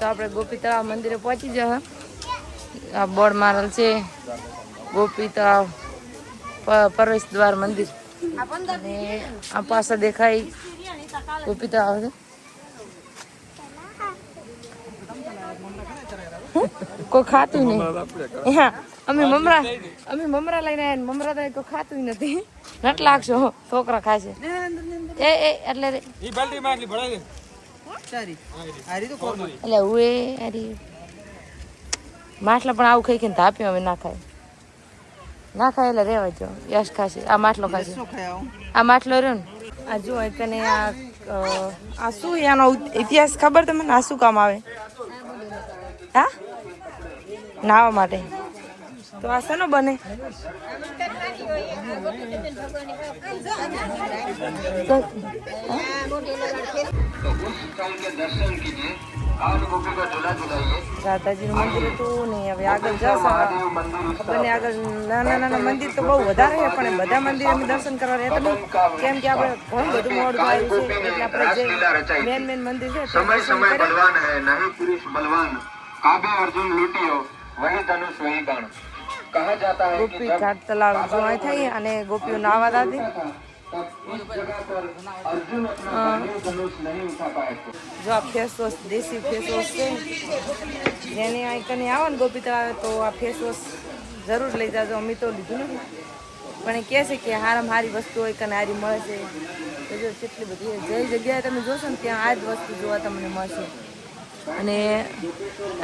તો આપણે ગોપી તળાવ મંદિરે પહોંચી જશે. આ બોર્ડ મારેલ છે. ગોપી તળાવ પ્રવેશ દ્વાર મંદિર. અને આ પાસે દેખાય ગોપી તળાવ છે. કોઈ ખાતું નહીં. હા, અમે મમરા અમે મમરા લઈને આવ્યા મમરા તો કોઈ ખાતું નથી. નટ લાગશો છોકરા ખાશે. એ એટલે એટલી ઉએ અરે માટલા પણ આવું ખાઈ ખાઈને ધાપ્યો હવે ના ખાય. ના ખાય એટલે રેવા જો યશ ખાશે. આ માટલો ખાશે. શું ખાય આવું? આ માટલો રહ્યો ને. આ જો તને આ આ શું એનો ઇતિહાસ ખબર તમને આ શું કામ આવે? હા? નાવા માટે. તો આ શેનો બને? રાધાજીનું મંદિર હતું ને હવે આગળ જશે. ખબર આગળ નાના નાના મંદિર તો બહુ વધારે છે પણ બધા મંદિર દર્શન કરવા રહેતા નહીં કેમ કે આપણે ઘણું બધું મોડું આવ્યું છે એટલે આપણે જે મેન મેન મંદિર છે અર્જુન લૂંટ્યો વહી ધનુષ વહી બાણ ગોપી ઘાટ તલાવ જોવાઈ થઈ અને ગોપીઓ નાવા દાદી જો આ ફેસ વોશ દેશી ફેસ વોશ છે જેને અહીં આવો ને ગોપી તળાવ તો આ ફેસ વોશ જરૂર લઈ જાજો અમે તો લીધું નથી। પણ એ કહે છે કે હારામ હારી વસ્તુ હોય કને હારી મળે છે કેટલી બધી જે જગ્યાએ તમે જોશો ને ત્યાં આ જ વસ્તુ જોવા તમને મળશે. અને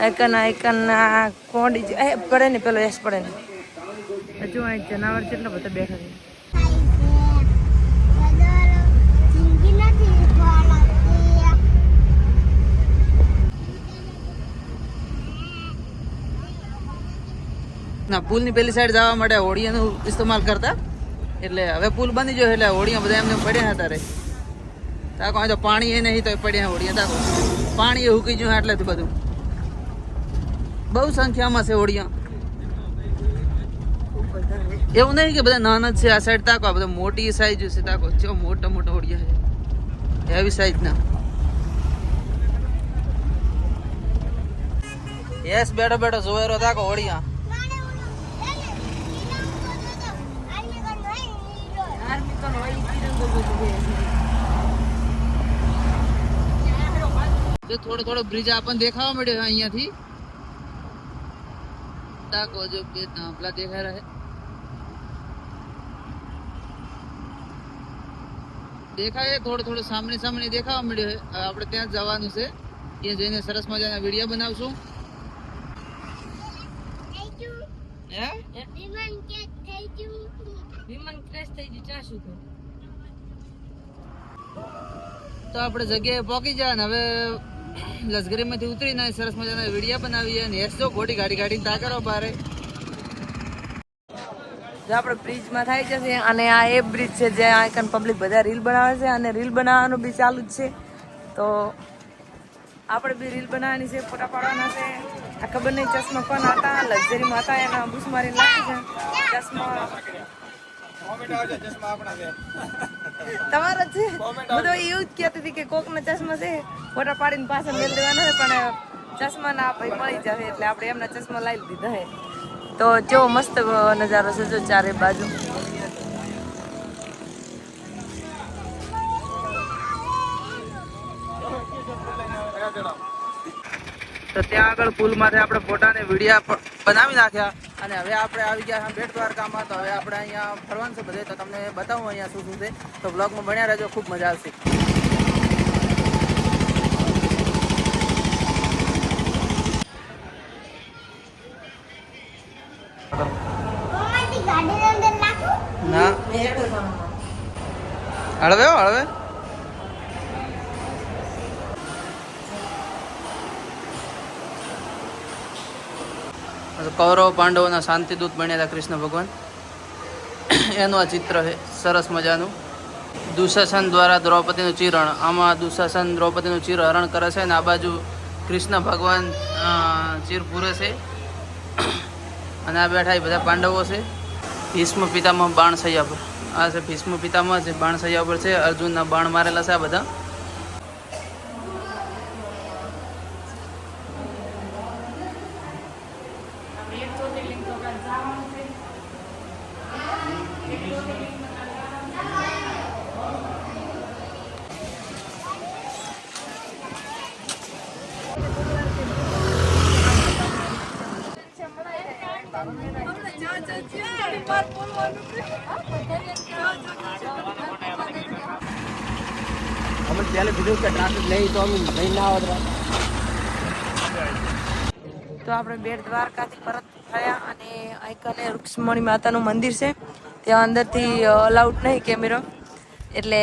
એકના એકના કોડી એ પડે ને પેલો એસ પડે ને. હજુ અહીં જનાવર કેટલા બધા બેઠા છે. ના, પુલની પેલી સાઈડ જવા માટે હોડિયાનું ઇસ્તેમાલ કરતા. એટલે હવે પુલ બની ગયો એટલે હોળીઓ બધા એમને પડ્યા હતા રે. તાકો અહીં તો પાણી એ નહીં તો પડ્યા હોડિયા તાકો. પાણી એ હુકી ગયું એટલે બધું. બહુ સંખ્યામાં છે હોડિયા એવું નહીં કે બધા નાના જ છે, આ સાઈડ તાકો, આ બધા મોટી સાઈઝ છે, તાકો. ચો મોટા મોટા હોડિયા છે. એવી સાઈઝના યસ બેઠો બેઠો, જોયેલો તાકો હોડિયા જો થોડો થોડો બ્રિજ આપણને દેખાવા મળ્યો અહીંયાથી. તાકો જો બે પેલા દેખાઈ રહ્યા દેખાય થોડો થોડો સામને સામને દેખાવા મળ્યો હવે આપણે ત્યાં જવાનું છે. ત્યાં જઈને સરસ મજાના વીડિયો બનાવશું. તો આપણે જગ્યાએ પહોંચી જાય ને હવે લશ્કરીમાંથી ઉતરીને સરસ મજાના વીડિયો બનાવીએ અને જો ખોટી ગાડી ગાડી તા કરો બારે. આપણે બ્રિજમાં થાય જશે અને આ એ બ્રિજ છે જે આઈકન પબ્લિક બધા રીલ બનાવે છે અને રીલ બનાવવાનું બી ચાલુ જ છે. તો આપણે બી રીલ બનાવવાની છે, ફોટા પાડવાના છે. આ ખબર નહીં ચશ્મા કોણ હતા લક્ઝરીમાં હતા, એના બુસ મારીને લાગે છે ચશ્મા તમારા છે? એવું જ કહેતી હતી કે કોકના ચશ્મા છે ફોટા પાડીને પાછા મેળ દેવાના છે પણ ચશ્મા ના ભાઈ મળી જશે એટલે આપણે એમના ચશ્મા લાવી દીધા છે. તો કેવો મસ્ત નજારો છે જો ચારે બાજુ. તો ત્યાં આગળ પુલમાંથી આપણે ફોટા ને વિડીયા બનાવી નાખ્યા. અને હવે આપણે આવી ગયા બેટ દ્વારકામાં તો હવે આપણે અહીંયા ફરવાનું છે બધે. તો તમને બતાવું અહીંયા શું શું છે. તો બ્લોગમાં ભણ્યા રહેજો. ખૂબ મજા આવશે. ના. હળવે હળવે. કૌરવ પાંડવોના શાંતિદૂત બનેલા કૃષ્ણ ભગવાન. એનું આ ચિત્ર છે, સરસ મજાનું. દુશાસન દ્વારા દ્રૌપદીનું ચિરણ આમાં દુશાસન દ્રૌપદીનું ચિર હરણ કરે છે અને આ બાજુ કૃષ્ણ ભગવાન ચીર પૂરે છે. અને આ બેઠા એ બધા પાંડવો છે. ભીષ્મ પિતામાં બાણ સૈયા પર. આ છે ભીષ્મ પિતામહ, જે બાણ સૈયા પર છે. અર્જુનના બાણ મારેલા છે આ બધા. અમે પહેલે કીધું કે ટ્રાફિક નહીં તો અમે નહીં ના આવત. તો આપણે બેટ દ્વારકાથી પરત થયા અને આઈકને રૂક્ષ્મણી માતાનું મંદિર છે. ત્યાં અંદરથી અલાઉડ નહીં કેમેરો એટલે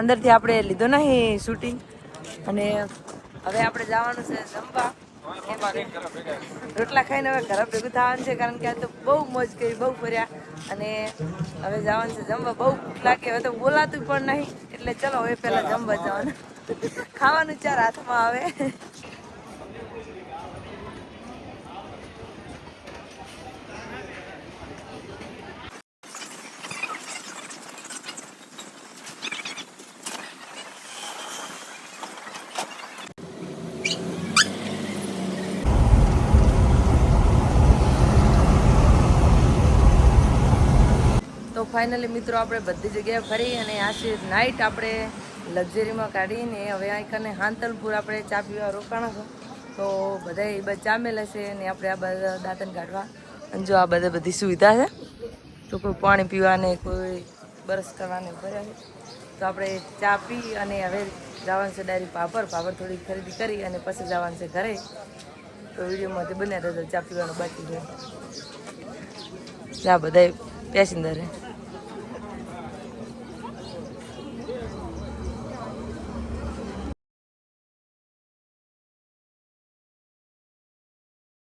અંદરથી આપણે લીધો નહીં શૂટિંગ અને હવે આપણે જવાનું છે જમવા. રોટલા ખાઈને હવે ઘરે ભેગું થવાનું છે, કારણ કે આ તો બહુ મોજ કરી, બહુ ફર્યા. અને હવે જવાનું છે જમવા. બહુ લાગે, હવે તો બોલાતું પણ નહીં. એટલે ચલો હવે પહેલાં જમવા જવાનું. ખાવાનું ચાર હાથમાં આવે. ફાઇનલી મિત્રો આપણે બધી જગ્યાએ ફરી અને આશી નાઇટ આપણે લક્ઝરીમાં કાઢીને હવે અહીં કને હાંતલપુર આપણે ચા પીવા રોકાણા છો. તો બધા એ બધા ચા મેલે છે અને આપણે આ બધા દાંતન કાઢવા. અને જો આ બધા બધી સુવિધા છે. તો કોઈ પાણી પીવાને કોઈ બરસ કરવાને ભર્યા છે. તો આપણે ચા પી અને હવે જવાનું છે ડાયરી પાપડ. પાપડ થોડી ખરીદી કરી અને પછી જવાનું છે ઘરે. તો વિડીયોમાંથી બન્યા રહેતો ચા પીવાનું બાકી છે. આ બધા પેસેન્જર છે